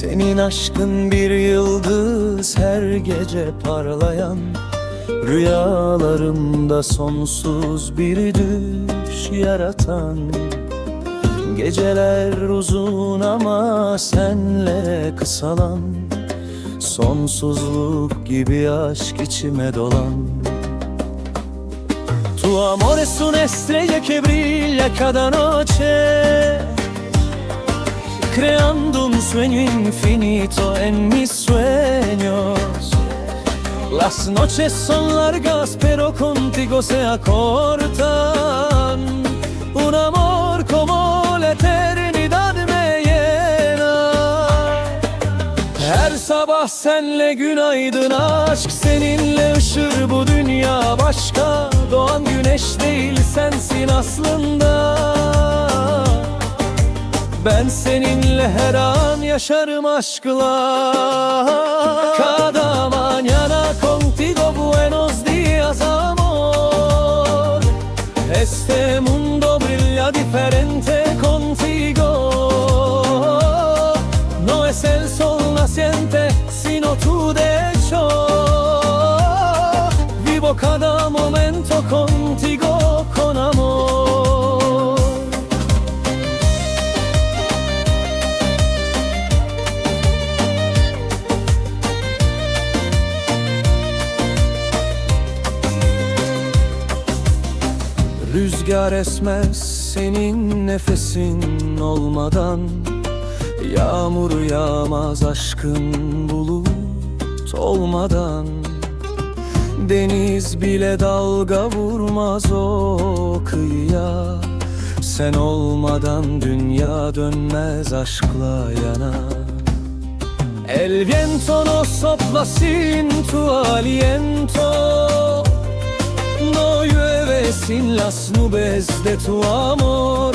Senin aşkın bir yıldız her gece parlayan Rüyalarımda sonsuz bir düş yaratan. Geceler uzun ama senle kısalan Sonsuzluk gibi aşk içime dolan. Tu amore es una estrella que brilla cada noche Creando un sueño infinito en mis sueños. Las noches son largas pero contigo se acortan. Un amor como la eternidad me llena. Her sabah senle günaydın aşk Seninle ışır bu dünya. Başka Doğan güneş değil sensin aslında ben seninle her an yaşarım aşkla Cada mañana contigo buenos días amor. Este mundo brilla diferente contigo. No es el sol naciente sino tú de hecho Vivo cada momento contigo Rüzgar esmez senin nefesin olmadan. Yağmur yağmaz aşkın bulut olmadan. Deniz bile dalga vurmaz o kıyıya. Sen olmadan dünya dönmez aşkla yana. El viento nos sopla sin tu aliento sin las nubes de tu amor.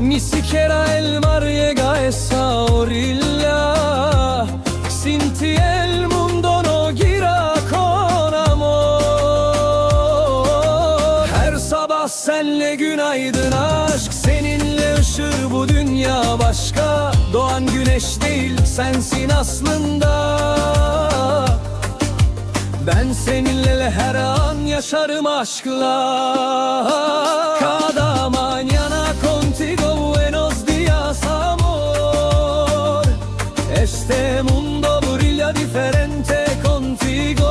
Ni siquiera el mar llega a esa orilla. Sin ti el mundo no gira con amor. Her sabah senle günaydın aşk. Seninle ışır bu dünya başka. Doğan güneş değil sensin aslında. Ben seninle her an yaşarım aşkla. Cada mañana contigo buenos días amor. Este mundo brilla diferente contigo.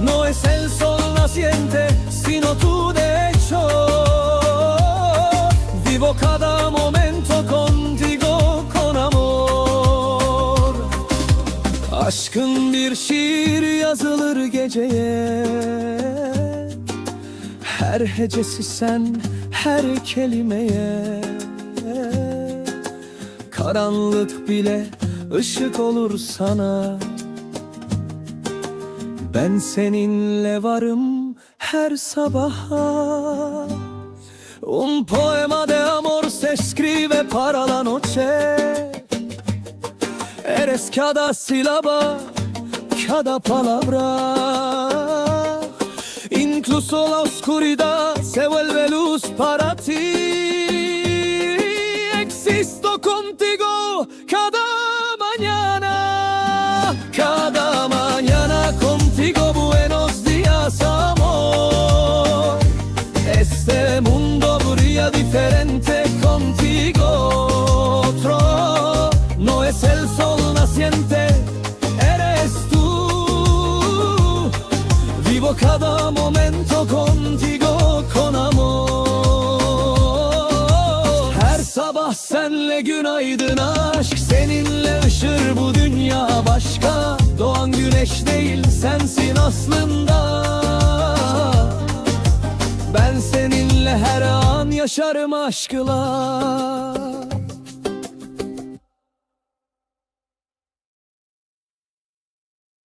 No es el sol naciente sino tú de hecho Vivo cada momento contigo con amor. Aşkın yazılır geceye. Her hecesi sen, her kelimeye. Karanlık bile ışık olur sana. Ben seninle varım her sabaha. Un poema de amor se escribe para la noche. Eres cada sílaba, cada palabra. Incluso la oscuridad se vuelve luz para ti. Existo contigo cada mañana, cada mañana contigo. Buenos días, amor. Este mundo brilla diferente contigo. Vivo cada momento contigo con amor. Her sabah senle günaydın aşk Seninle ışır bu dünya başka. Doğan güneş değil sensin aslında. Ben seninle her an yaşarım aşkla